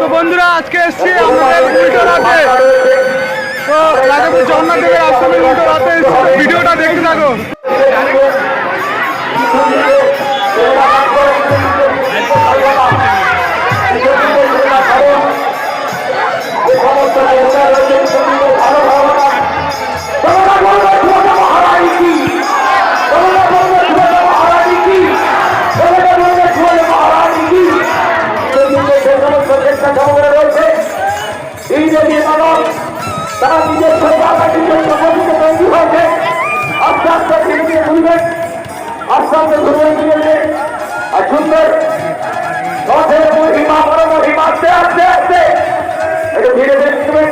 তো বন্ধুরা, আজকে এসছি আমাদের উল্টো রাতে। তো রাজাপুর জগন্নাথ দেবের আশ্রমের উল্টো রাতে ভিডিওটা দেখতে থাকো। সুন্দর। রথের মহিমা বড় মহিমা আস্তে আস্তে আস্তে। একটু ধীরে ধীরে ঘুরবেন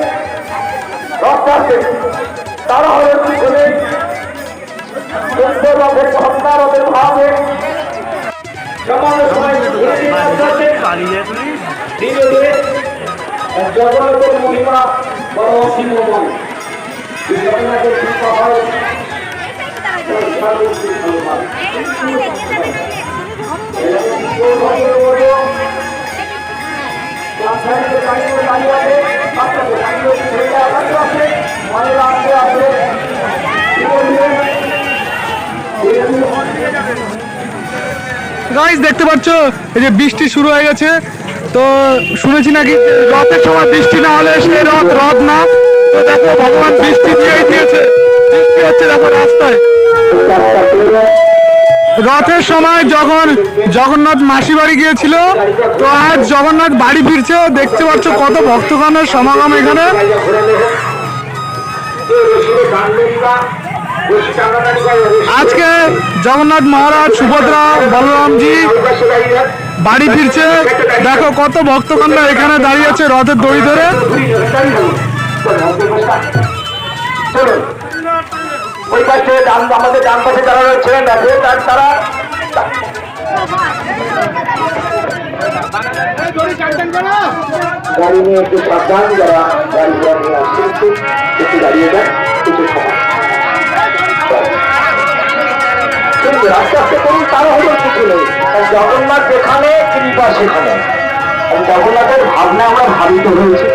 রথটা আস্তে তারা হলো পিছনে। সুন্দর রথের ভাবনা রথের ভাবে। ধীরে ধীরে জগন্নাথের মহিমা বড় এই জগন্নাথের কৃপা হয়। গাইস দেখতে পাচ্ছ? এই যে বৃষ্টি শুরু হয়ে গেছে। তো শুনেছি নাকি রথের সময় বৃষ্টি না হলে সে রথ রথ না। তো দেখো, ভগবান বৃষ্টি দিয়েই দিয়েছে। বৃষ্টি হচ্ছে দেখো রাস্তায়। রথের সময় যখন জগন্নাথ মাসি বাড়ি গিয়েছিল, তো আজ জগন্নাথ বাড়ি ফিরছে দেখতে পাচ্ছ কত ভক্তগণের সমাগম এখানে। আজকে জগন্নাথ মহারাজ সুভদ্রা বলরামজি বাড়ি ফিরছে। দেখো কত ভক্তগণরা এখানে দাঁড়িয়ে আছে রথের দড়ি ধরে। ওই পাশে ডান আমাদের ডান পাশে যারা রয়েছেন তার গাড়ি নিয়ে একটু সাবধান যারা গাড়ি ঘোড়া নিয়ে আসছে একটু একটু দাঁড়িয়ে কিছু সময় আস্তে আস্তে করুন তারা হলো কিছু নেই। কারণ জগন্নাথ যেখানে কৃপা সেখানে। জগন্নাথের ভাবনা আমরা ভাবিত হয়েছে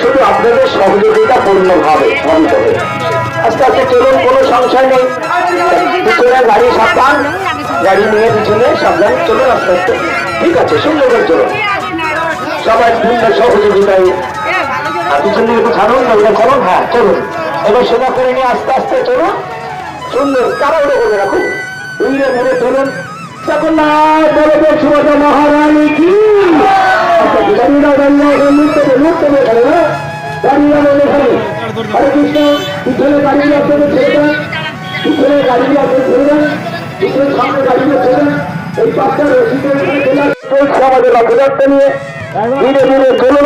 শুধু আপনাদের সহযোগিতা পূর্ণভাবে ভাবিত হয়েছে। আস্তে আস্তে চলুন কোনো সংশয় নেই পিছনে গাড়ি সাবধান গাড়ি নিয়ে পিছনে সাবধান চলুন আস্তে আস্তে ঠিক আছে সুন্দর করে চলুন সবাই পূর্ণ সহযোগিতায় আর পিছন দিকে ছাড়ুন নইলে চলুন হ্যাঁ চলুন এবার সোজা করে নিয়ে আস্তে আস্তে চলুন সুন্দর তাড়াহুড়ো করে রাখুন ধীরে ধীরে চলুন জগন্নাথ বলদেব সুভদ্রা মহারানী কি আচ্ছা, দাঁড়িয়ে দাঁড়িয়ে দাও, মুহূর্তে দে, মুহূর্তে দে এখানে, হ্যাঁ? দাঁড়িয়ে দাঁড়িয়ে আমাদের রথযাত্রা নিয়ে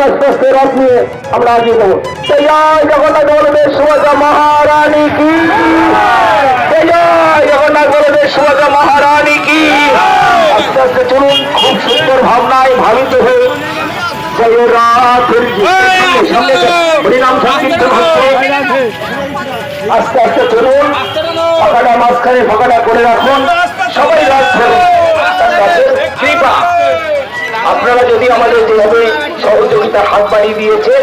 আস্তে আস্তে রথ নিয়ে আমরা আগিয়ে যাব সেই জয় জগন্নাথ বলদেব সুভদ্রা মহারানী কি সেই জয় জগন্নাথ বলদেব সুভদ্রা মহারানী কি? আস্তে আস্তে চলুন, খুব সুন্দর ভাবনায় ভাবিত হয়ে আস্তে আস্তে চলুন। ফাঁকাটা মাঝখানে ফাঁকাটা করে রাখুন। সবাই রাত ধরুন। কৃপা। আপনারা যদি আমাদের যেভাবে সহযোগিতা হাত বাড়িয়ে দিয়েছে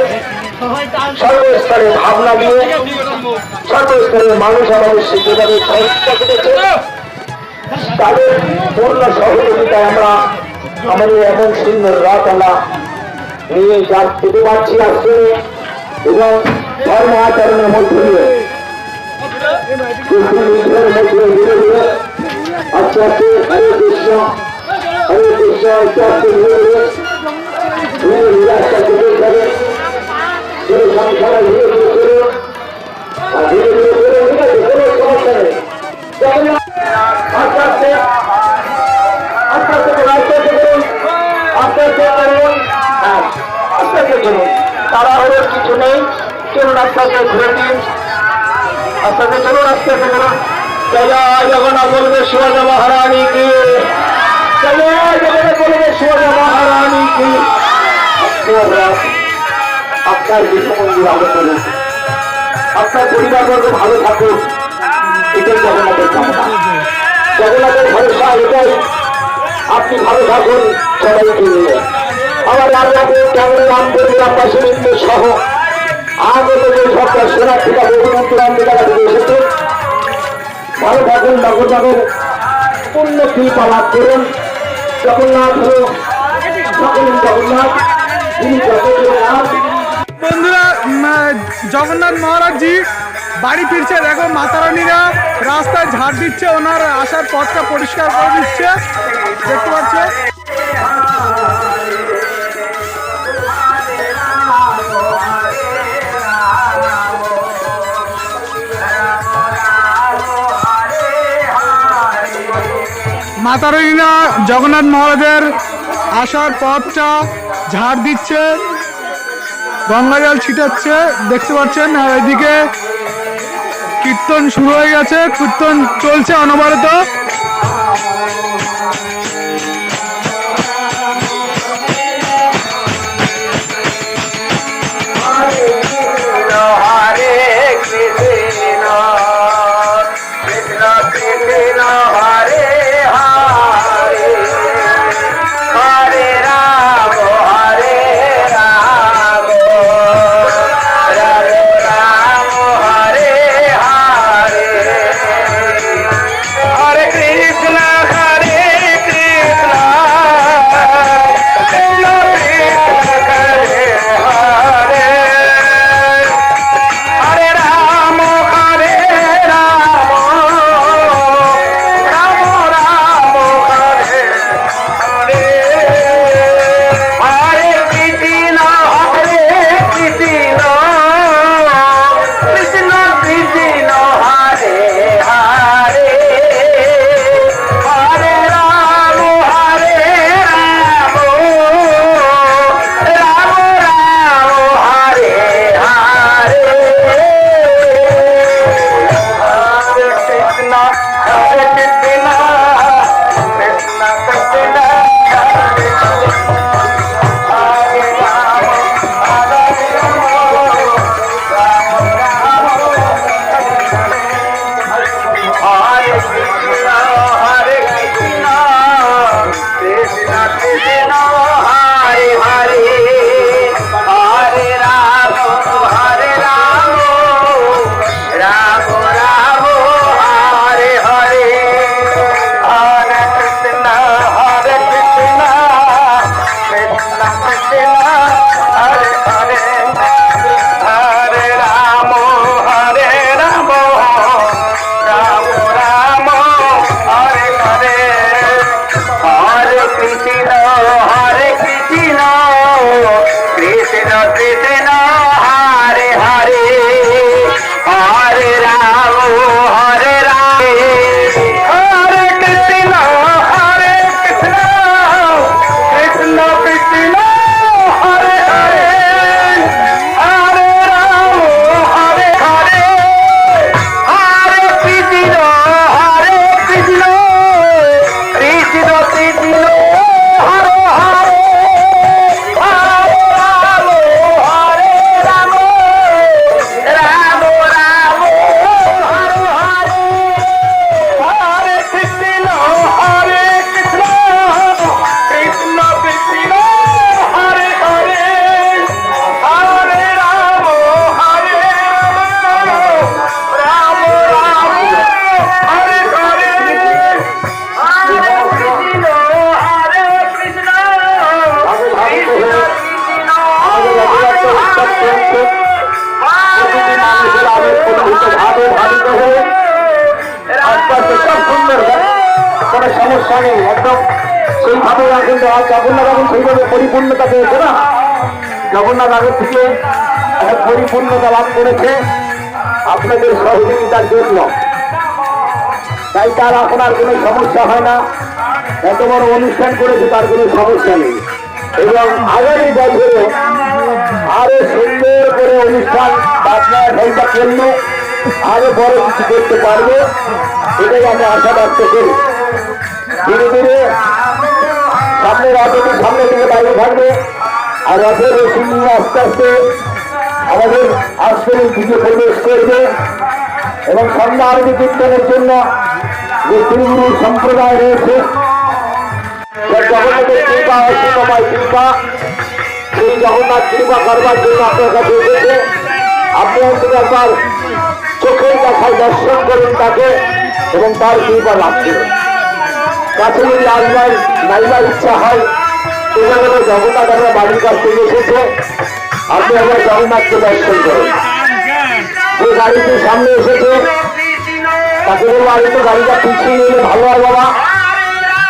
সর্বস্তরের ভাবনা দিয়ে সর্বস্তরের মানুষ আমাদের যেভাবে সহযোগিতা করেছে তাদের পূর্ণ সহযোগিতায় আমরা আমাদের এমন সুন্দর রাত আমরা নিয়ে যা যেতে পারছি আশ্রমে এবং ধর্ম আচরণের মধ্য দিয়ে কৃষ্ণের মধ্যে ধীরে ধীরে ধীরে ধীরে সমস্যা নেই। আস্তে আস্তে চলুন তাড়াহুড়োর কিছু নেই। চলুন আস্তে আস্তে ঘুরে দিন আস্তে আস্তে চলুন, আস্তে আস্তে চলুন জগন্নাথ বলবে শিবাজা মহারানী কি? জগন্নাথ বলবে শিবাজা মহারানী কি? আপনার বিশ্বমন্দির আলো করুন আপনার পরিবারবর্গ ভালো থাকুক এটাই জগন্নাথের কামনা জগন্নাথের ভরসা এটাই। আপনি ভালো থাকুন, সবাইকে নিয়ে। আমার সহ আগত যে থেকে ভালো থাকুন কৃপা লাভ করুন। জগন্নাথ হল সকল জগন্নাথ। তিনি জগন্নাথ বন্ধুরা জগন্নাথ মহারাজজি বাড়ি ফিরছে। দেখো, মাতারানীরা রাস্তায় ঝাড় দিচ্ছে, ওনার আসার পথটা পরিষ্কার করে দিচ্ছে। দেখতে পাচ্ছ? মাতারানীরা জগন্নাথ মহারাজের আসার পথটা ঝাড় দিচ্ছে, গঙ্গা জল ছিটাচ্ছে, দেখতে পাচ্ছেন, আর এদিকে কীর্তন শুরু হয়ে গেছে, কীর্তন চলছে অনবরত। কোনো সমস্যা নেই একদম সেইভাবে কিন্তু জগন্নাথ এখন সেইভাবে পরিপূর্ণতা পেয়েছে না? জগন্নাথ আগের থেকে পরিপূর্ণতা লাভ করেছে। আপনাদের সহযোগিতার জন্য। তাই তার আপনার কোনো সমস্যা হয় না। এত বড় অনুষ্ঠান করেছে, তার কোনো সমস্যা নেই। এবং আগামী বছরে আরও সুন্দর করে অনুষ্ঠান আপনার হেলটা করলে আরও বড় কিছু করতে পারবে, এটাই আমি আশা ব্যক্ত করি। ধীরে ধীরে সামনে রথটি সামনে থেকে বাইরে থাকবে আর রথের রসি নিয়ে আস্তে আস্তে আমাদের আশ্রমের দিকে প্রবেশ করবে এবং সন্ধ্যা আরতি কীর্তনের জন্য যে শ্রীগুরু সম্প্রদায় রয়েছে জগন্নাথের কৃপা অসীমময় কৃপা সেই জগন্নাথ কৃপা করবার জন্য আপনার কাছে এসেছে আপনি অন্তত একবার চোখের দেখায় দর্শন করুন তাকে এবং তার কৃপা লাভ করুন কাছে যদি আসবার নাইবার ইচ্ছা হয় সেখানে জগন্নাথ আমরা বাড়ির কাছ থেকে এসেছে। আপনি একবার জগন্নাথকে দর্শন করুন। যে গাড়িটি সামনে এসেছে, তাকে বলব আমি তো গাড়িটা পিছিয়ে নিলে ভালো হয় বাবা।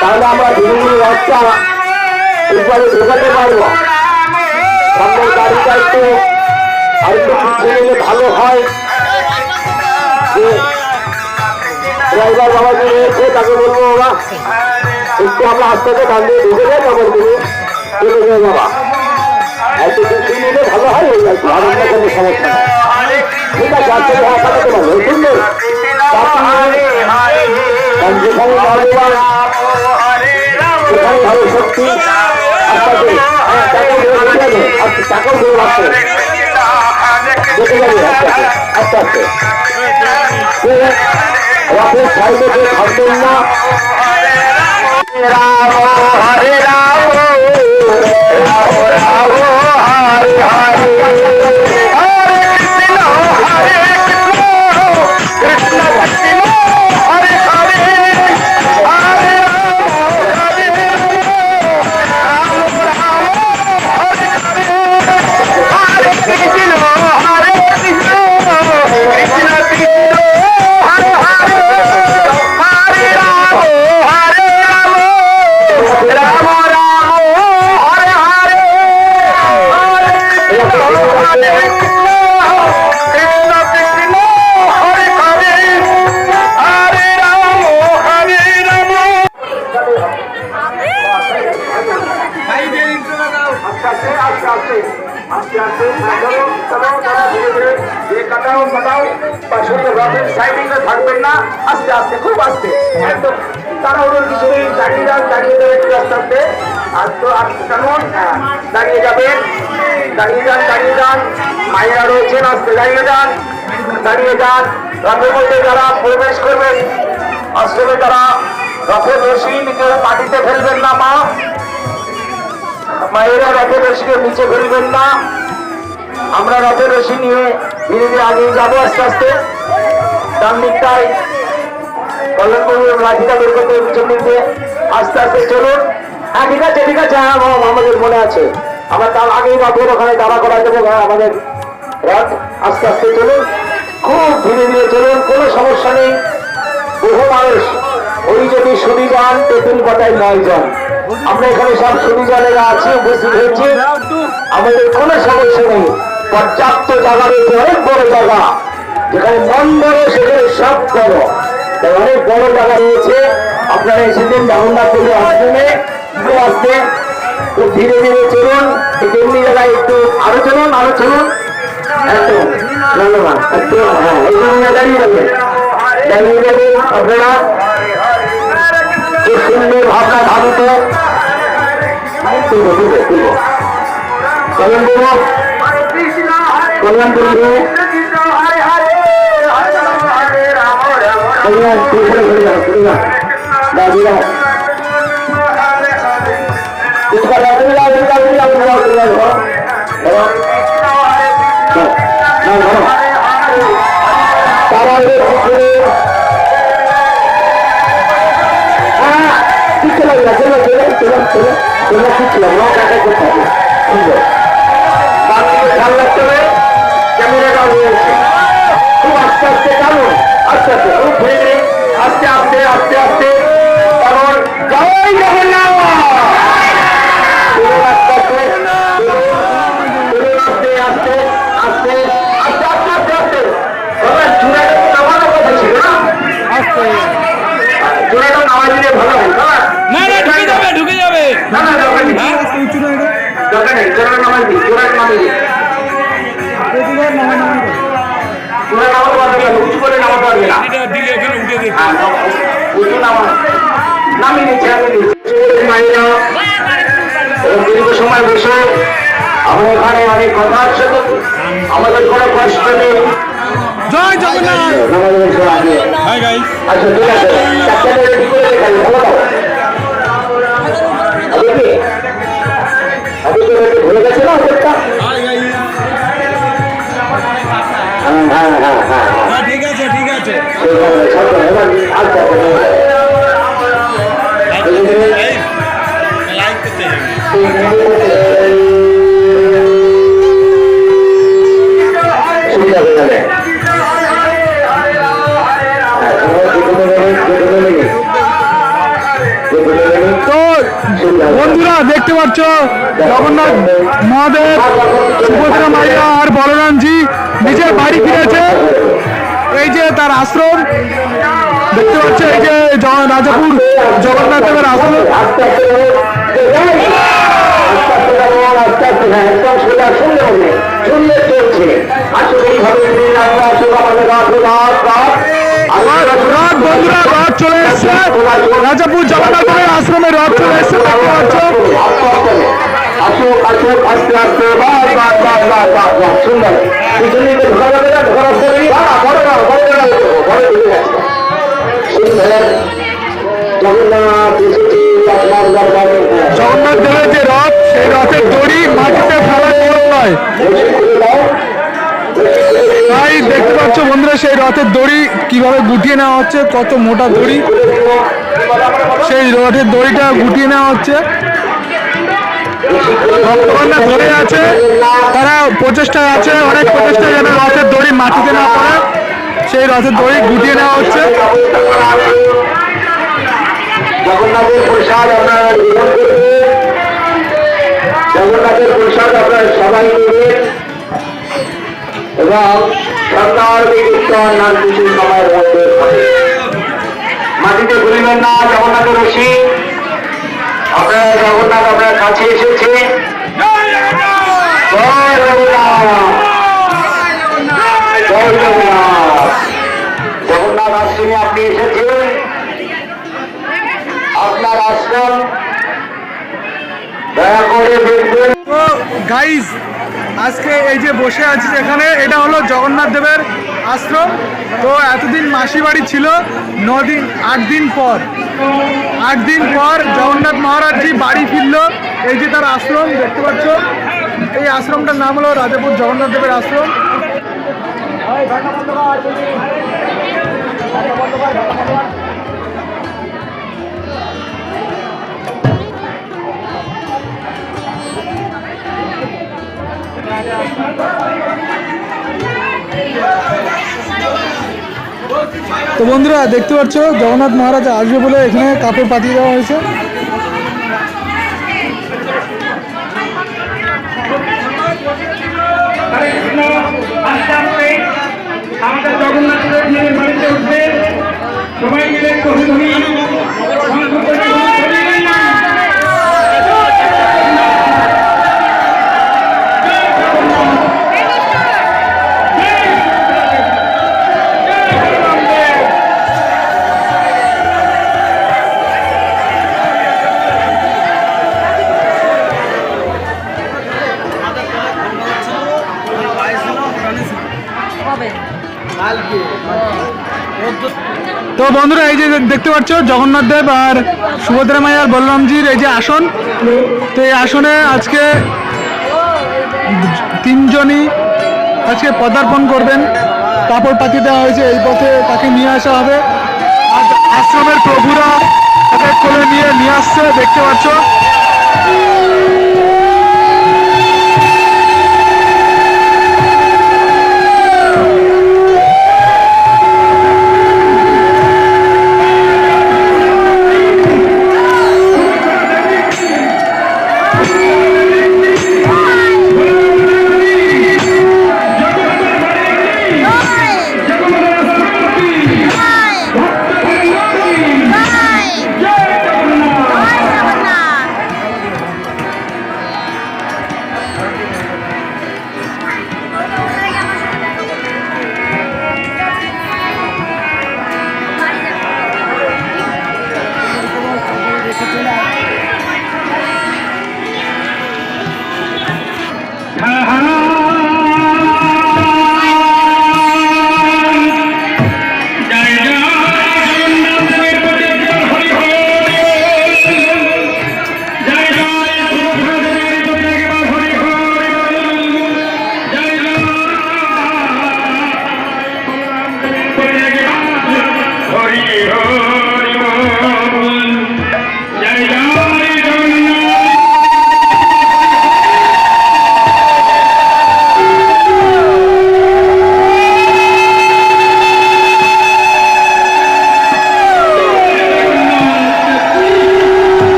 তাহলে আমরা ধীরে ধীরে রাস্তা ঠিকভাবে ঢোকাতে পারব। সামনের গাড়িটা একটু আর একটু পিছিয়ে নিলে ভালো হয়। ড্রাইভার বাবা যে রয়েছে তাকে বলব বাবা একটু আমরা আস্তে আস্তে ডান দিয়ে ঢুকে যাই, তারপর তুমি চলে যাই বাবা। ভালো হয় ওই আর কি আর ঠিক আছে আজকে হ্যাঁ কাটাতে পারব সুন্দর যেখানে ভগবান ভালো শক্তি হ্যাঁ টাকাও ধরে রেখে টাকাও ধরে দেখে যাবে আস্তে আস্তে। রথের সাইডে কেউ থাকবেন না রাম হরে রাম কৃষ্ণ হরে আর তো দাঁড়িয়ে যাবেন, দাঁড়িয়ে যান দাঁড়িয়ে যান। মায়েরা রয়েছেন আস্তে দাঁড়িয়ে যান দাঁড়িয়ে যান। রথের মধ্যে যারা প্রবেশ করবেন আসলে তারা রথের রশি নিচে মাটিতে ফেলবেন না, মা। মায়েরা রথের রশিকে নিচে ফেলবেন না। আমরা রথের রশি নিয়ে ধীরে ধীরে আগে যাব আস্তে আস্তে। ডান দিকটায় কল্যাণপুর লাঠিটা বের করতে আস্তে আস্তে চলুন। হ্যাঁ ঠিক আছে ঠিক আছে হ্যাঁ আমাদের মনে আছে। আমরা তার আগেই রথের ওখানে দাঁড়া করা দেবো হ্যাঁ, আমাদের রথ আস্তে আস্তে চলুন খুব ধীরে ধীরে চলুন কোনো সমস্যা নেই। বহু মানুষ ওই যদি সুদি যান তেঁতুল পাতায় নয় জন। আমরা এখানে সব সুদি জনেরা আছি উপস্থিত হয়েছি। আমাদের কোনো সমস্যা নেই। পর্যাপ্ত জায়গা রয়েছে অনেক বড় জায়গা। যেখানে মন বড় সেখানে সব বড়। অনেক বড় জায়গা রয়েছে। আপনারা এসেছেন জগন্নাথ দেবী আশ্রমে একটু আসতে খুব ধীরে ধীরে চলুন এই তেমনি জায়গায় একটু আরও চলুন আরও চলুন। একদম, ধন্যবাদ। একটু হ্যাঁ এই জন্য দাঁড়িয়ে যাবেন দাঁড়িয়ে যাবেন আপনারা। খুব সুন্দর ভাবনা ভাবিত। তুলব তুলব তুলব কল্যাণ দেব দেব যাও দাঁড়িয়ে আস্তে আস্তে আস্তে আস্তে, কারণ জয় জগন্নাথ! দিলে ভালো হয়, বাবা। না না ঢুকে যাবে ঢুকে যাবে না, না, দরকার নেই। হ্যাঁ? দরকার নেই, চূড়াটা নামাই দিই, চূড়াটা নামিয়ে দিই। চূড়া নামাতে পারবে না, উঁচু করে নামাতে পারবে না। দিলে এখানে উঠে দেখি উঁচু নামানো। নামিয়ে নিচ্ছে, নামিয়ে নিচ্ছে। দীর্ঘ সময় বসে আমরা এখানে অনেক কথা আছে আমাদের কোনো কষ্ট নেই জয় জগন্নাথ। হাই গাইস আচ্ছা ঠিক আছে চারটা রেডি করে ঠিক আছে দেখতে জগন্নাথ মহাদেব, সুভদ্রা মাইয়া আর বলরামজি নিজের বাড়ি ফিরেছে এই যে তার আশ্রম, দেখতে পাচ্ছ এই যে রাজাপুর জগন্নাথ দেবের আশ্রম চলছে। আমরা বন্ধুরা, রথ চলে এসছে। রাজাপুর জগন্নাথ আশ্রমে রথ চলে এসছে, দেখতে পাচ্ছ। জগন্নাথ দেবের যে রথ, সেই রথের দড়ি মাটিতে ফেলা নয় তাই দেখতে পাচ্ছ বন্ধুরা, সেই রথের দড়ি কীভাবে গুটিয়ে নেওয়া হচ্ছে, কত মোটা দড়ি। সেই রথের দড়িটা গুটিয়ে নেওয়া হচ্ছে। ধরে আছে, তারা প্রচেষ্টায় আছে, অনেক প্রচেষ্টা যেন রথের দড়ি মাটিতে না পড়ে। সেই রথের দড়ি গুটিয়ে নেওয়া হচ্ছে। জগন্নাথের প্রসাদ জগন্নাথের প্রসাদ সবাই এবং সন্ধ্যার কীর্তন নাম কিছু সময়ের মধ্যে হবে মাটিতে ভুলবেন না জগন্নাথের রশি আপনারা জগন্নাথ আপনার কাছে এসেছে। জয় জগন্নাথ। জগন্নাথ আশ্রমে আপনি এসেছেন। আপনার আশ্রম দয়া করে দেখবেন তো গাইজ আজকে এই যে বসে আছি এখানে, এটা হলো জগন্নাথ দেবের আশ্রম। তো এতদিন মাসি বাড়ি ছিল দিন আট দিন পর। আট দিন পর জগন্নাথ মহারাজজি বাড়ি ফিরলো, এই যে তার আশ্রম, দেখতে পাচ্ছ? এই আশ্রমটার নাম হলো রাজাপুর জগন্নাথ দেবের আশ্রম। তো বন্ধুরা দেখতে পাচ্ছ জগন্নাথ মহারাজ আসবে বলে এখানে কাপড় পাতিয়ে দেওয়া হয়েছে। বন্ধুরা, এই যে দেখতে পাচ্ছ, জগন্নাথ দেব আর সুভদ্রা মাই আর বলরামজির এই যে আসন। তো এই আসনে আজকে তিনজনই আজকে পদার্পণ করবেন। তারপর পাতি দেওয়া হয়েছে, এই পথে তাকে নিয়ে আসা হবে। আশ্রমের প্রভুরা তাদের কোলে নিয়ে নিয়ে আসছে, দেখতে পাচ্ছ।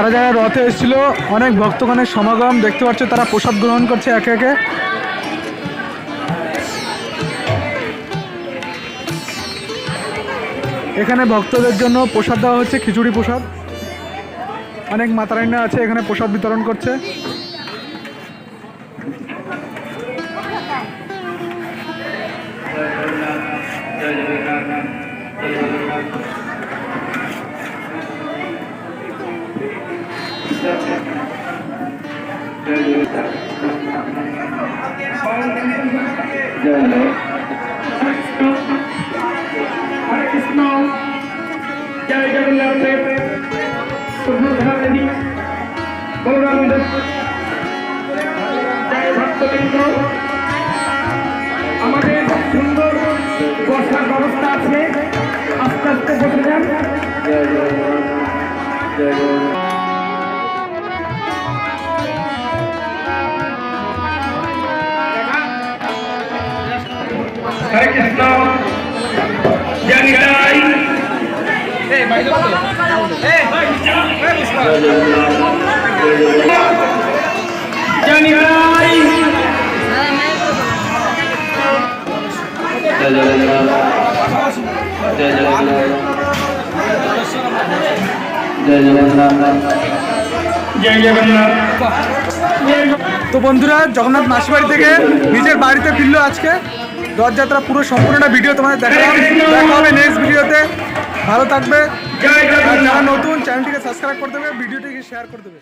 যারা যারা রথে এসেছিল, অনেক ভক্তগণের সমাগম, দেখতে পাচ্ছ তারা প্রসাদ গ্রহণ করছে একে একে। এখানে ভক্তদের জন্য প্রসাদ দেওয়া হচ্ছে, খিচুড়ি প্রসাদ। অনেক মাতারান্না আছে, এখানে প্রসাদ বিতরণ করছে। হরে কৃষ্ণ জয় জগন্নাথ দেব সুভদ্রা দেবী বলরাম দেব জয় ভক্তবৃন্দ আমাদের সুন্দর বসার ব্যবস্থা আছে আস্তে আস্তে বসে যান হরে কৃষ্ণ। জয় নিতাই। জয় নিতাই। জয় জগন্নাথ। জয় তো বন্ধুরা জগন্নাথ মাসিবাড়ি থেকে নিজের বাড়িতে ফিরলো আজকে। রথযাত্রা পুরো সম্পূর্ণটা ভিডিও তোমাদের দেখা হবে নেক্সট ভিডিওতে। ভালো থাকবে। যারা নতুন চ্যানেলটিকে সাবস্ক্রাইব করে দেবে, ভিডিওটিকে শেয়ার করে দেবে।